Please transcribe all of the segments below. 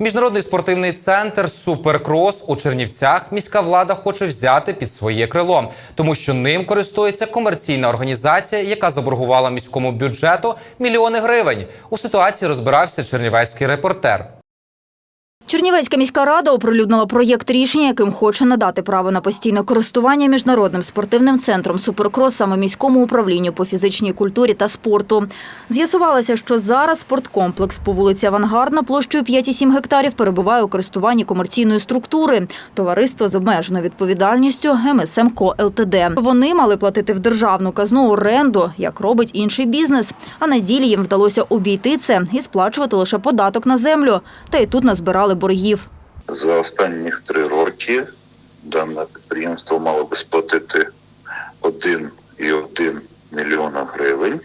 Міжнародний спортивний центр Суперкрос у Чернівцях міська влада хоче взяти під своє крило, тому що ним користується комерційна організація, яка заборгувала міському бюджету мільйони гривень. У ситуації розбирався чернівецький репортер. Чернівецька міська рада оприлюднила проєкт рішення, яким хоче надати право на постійне користування міжнародним спортивним центром Суперкрос саме міському управлінню по фізичній культурі та спорту. З'ясувалося, що зараз спорткомплекс по вулиці Авангардна площею 5,7 гектарів перебуває у користуванні комерційної структури товариство з обмеженою відповідальністю МСМКО ЛТД. Вони мали платити в державну казну оренду, як робить інший бізнес. А на ділі їм вдалося обійти це і сплачувати лише податок на землю. Та й тут назбирали боргів. За останні три роки дане підприємство мало би сплатити 1,1 мільйона гривень.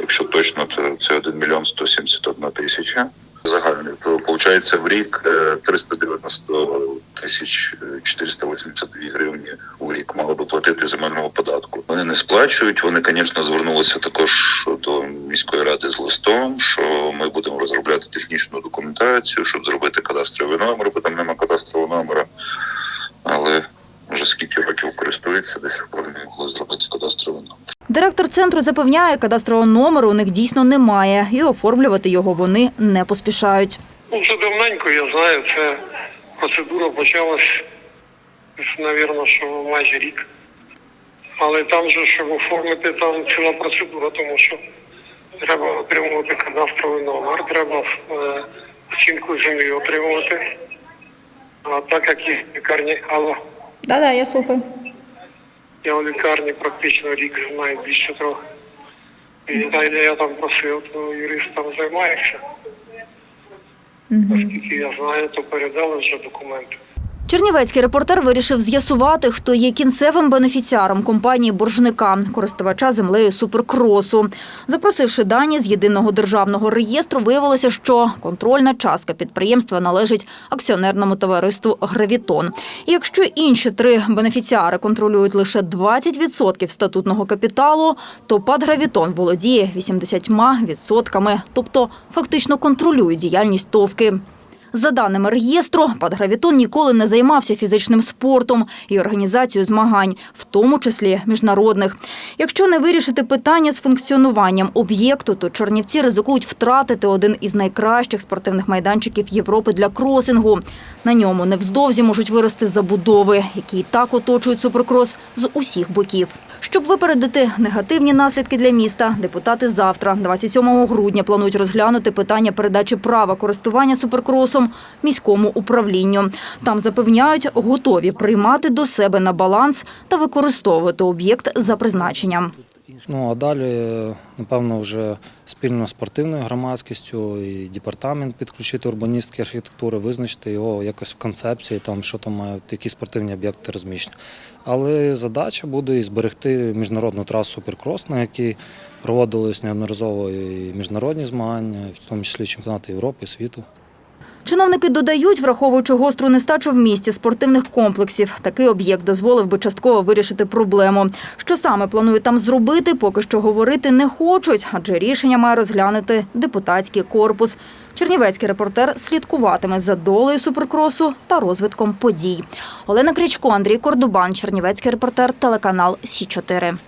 Якщо точно, то це 1 мільйон 171 тисяча. Загальний виходить в рік е, 390 тисяч е, 482 гривні у рік мало би платити земельного податку. Вони не сплачують. Вони, звісно, звернулися також до міської ради з листом, що документацію, щоб зробити кадастровий номер, бо там нема кадастрового номера. Але вже скільки років користується, десь вони не могли зробити кадастровий номер. Директор центру запевняє, кадастрового номеру у них дійсно немає, і оформлювати його вони не поспішають. Ну, це давненько, я знаю, це процедура почалась, мабуть, що майже рік. Але там же, щоб оформити, там ціла процедура, тому що треба отримувати кадастровий номер, треба оцінку землі отримувати. А так як є в лікарні, але Да-да, я слухаю. я у лікарні практично рік знаю більше трохи. І далі я там просив, то юрист там займається. Оскільки я знаю, то передали вже документи. Чернівецький репортер вирішив з'ясувати, хто є кінцевим бенефіціаром компанії боржника, користувача землею суперкросу. Запросивши дані з єдиного державного реєстру, виявилося, що контрольна частка підприємства належить акціонерному товариству Гравітон. І якщо інші три бенефіціари контролюють лише 20% статутного капіталу, то ПАД Гравітон володіє 80%, тобто фактично контролює діяльність товки. За даними реєстру, ПАД «Гравітон» ніколи не займався фізичним спортом і організацією змагань, в тому числі міжнародних. Якщо не вирішити питання з функціонуванням об'єкту, то Чернівці ризикують втратити один із найкращих спортивних майданчиків Європи для кросингу. На ньому невздовзі можуть вирости забудови, які і так оточують суперкрос з усіх боків. Щоб випередити негативні наслідки для міста, депутати завтра, 27 грудня, планують розглянути питання передачі права користування суперкросом міському управлінню. Там запевняють, готові приймати до себе на баланс та використовувати об'єкт за призначенням. Ну а далі, напевно, вже спільно з спортивною громадськістю і департамент підключити урбаністські архітектури, визначити його якось в концепції, там що там мають, які спортивні об'єкти розміщені. Але задача буде і зберегти міжнародну трасу Суперкрос, на якій проводились неодноразово і міжнародні змагання, в тому числі чемпіонати Європи, світу. Чиновники додають, враховуючи гостру нестачу в місті спортивних комплексів, такий об'єкт дозволив би частково вирішити проблему. Що саме планують там зробити, поки що говорити не хочуть, адже рішення має розглянути депутатський корпус. Чернівецький репортер слідкуватиме за долею суперкросу та розвитком подій. Олена Крічко, Андрій Кордубан, Чернівецький репортер, телеканал Сі 4